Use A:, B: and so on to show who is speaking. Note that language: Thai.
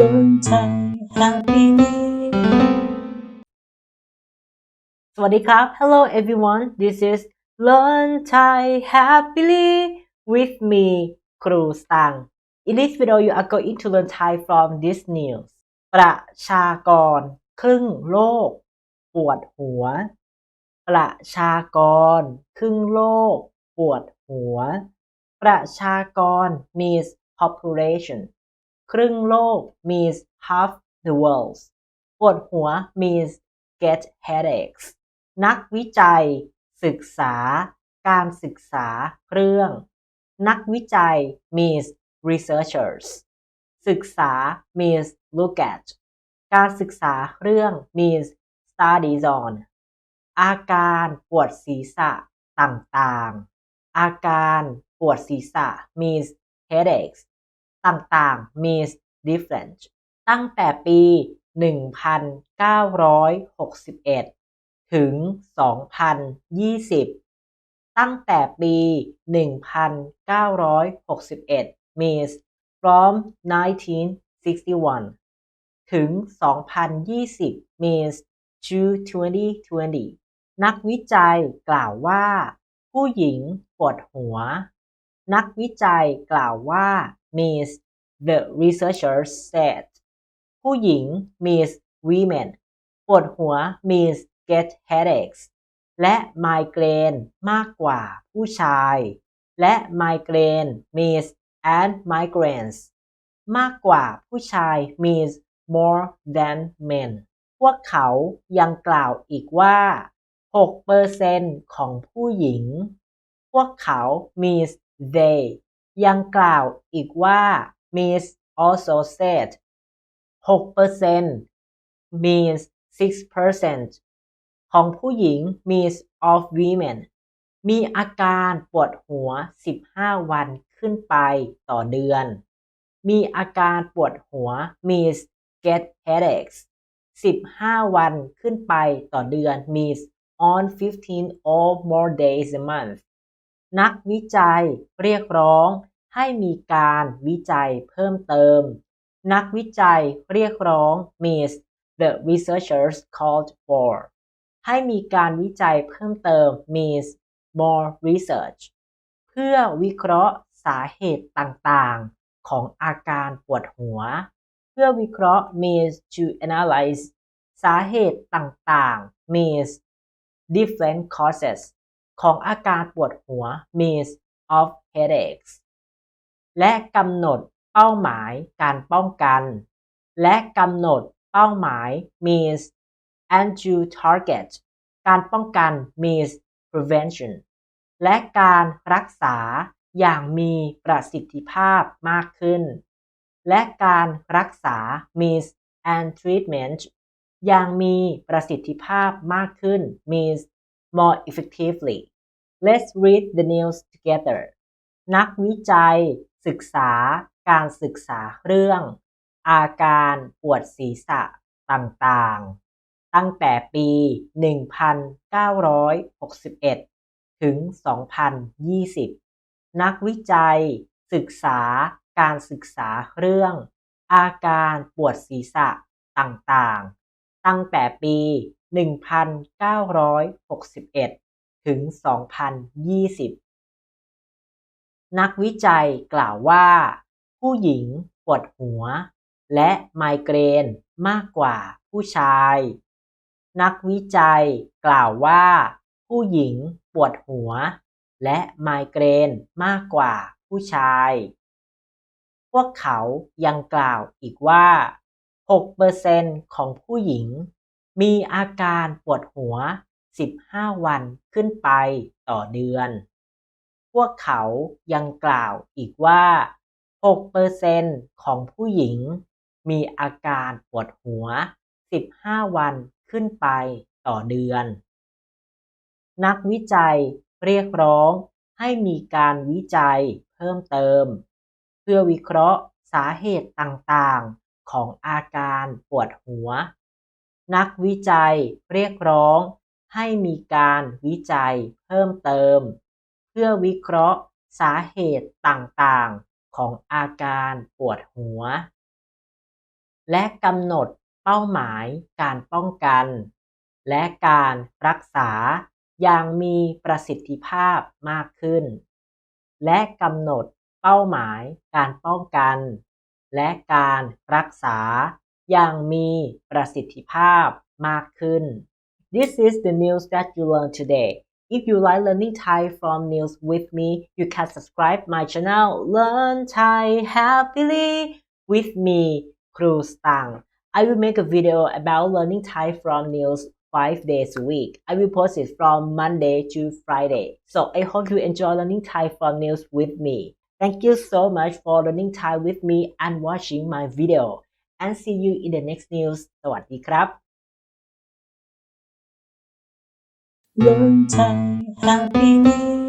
A: Learn Thai happily สวัสดีครับ Hello everyone this is Learn Thai happily with me ครูสตัง In this video you are going to learn Thai from this news ประชากร ครึ่งโลก ปวดหัว ประชากร ครึ่งโลก ปวดหัว ประชากร means population ครึ่งโลก means half the world ปวดหัว means get headaches นักวิจัย ศึกษา การศึกษาเรื่อง นักวิจัย means researchers ศึกษา means look at การศึกษาเรื่อง means studies on อาการปวดศีรษะต่างๆ อาการปวดศีรษะ means headaches ต่างๆ means different ตั้งแต่ปี 1961 ถึง 2020 ตั้งแต่ปี 1961 means from 1961 ถึง 2020 means to 2020 นักวิจัยกล่าวว่า ผู้หญิงปวดหัว นักวิจัยกล่าวว่า means the researchers said ผู้หญิง means women ปวดหัว means get headaches และไมเกรนมากกว่าผู้ชาย และไมเกรน means and migraines มากกว่าผู้ชาย means more than men พวกเขายังกล่าวอีกว่า 6%ของผู้หญิง พวกเขา means they ยังกล่าวอีกว่า means also said 6% means 6%ของผู้หญิง means of women มีอาการปวดหัว 15 วันขึ้นไปต่อเดือน มีอาการปวดหัว means get headaches 15 วันขึ้นไปต่อเดือน means on 15 or more days a month นักวิจัยเรียกร้องให้มีการวิจัยเพิ่มเติม นักวิจัยเรียกร้อง means the researchers called for ให้มีการวิจัยเพิ่มเติม means more research เพื่อวิเคราะห์สาเหตุต่างๆ ของอาการปวดหัว เพื่อวิเคราะห์ means to analyze สาเหตุต่างๆ means different causes ของอาการปวดหัว means of headaches และกำหนดเป้าหมายการป้องกัน และกำหนดเป้าหมาย means and to target การป้องกัน means prevention และการรักษาอย่างมีประสิทธิภาพมากขึ้น และการรักษา means and treatment อย่างมีประสิทธิภาพมากขึ้น means more effectively let's read the news together นักวิจัย ศึกษา การศึกษาเรื่อง อาการปวดศีรษะต่างๆ ตั้งแต่ปี 1961 ถึง 2020 นักวิจัย ศึกษา การศึกษาเรื่อง อาการปวดศีรษะต่างๆ ตั้งแต่ปี 1961 ถึง 2020 นักวิจัยกล่าวว่า ผู้หญิงปวดหัว และไมเกรนมากกว่าผู้ชาย นักวิจัยกล่าวว่า ผู้หญิงปวดหัว และไมเกรนมากกว่าผู้ชาย พวกเขายังกล่าวอีกว่า 6%ของผู้หญิง มีอาการปวดหัว 15 วันขึ้นไปต่อเดือน พวกเขายังกล่าวอีกว่า 6%ของผู้หญิง มีอาการปวดหัว 15 วันขึ้นไปต่อเดือน นักวิจัยเรียกร้องให้มีการวิจัยเพิ่มเติม เพื่อวิเคราะห์สาเหตุต่างๆ ของอาการปวดหัว นักวิจัยเรียกร้องให้มีการวิจัยเพิ่มเติม เพื่อวิเคราะห์สาเหตุต่างๆ ของอาการปวดหัว และกำหนดเป้าหมายการป้องกัน และการรักษาอย่างมีประสิทธิภาพมากขึ้น และกำหนดเป้าหมายการป้องกัน และการรักษา อย่างมีประสิทธิภาพมากขึ้น This is the news that you learned today. If you like learning Thai from news with me, you can subscribe my channel Learn Thai Happily with me, ครูสตัง I will make a video about learning Thai from news five days a week. I will post it from Monday to Friday. So I hope you enjoy learning Thai from news with me. Thank you so much for learning Thai with me and watching my video. And see you in the next news. สวัสดีครับ
B: ลมไทย Happy New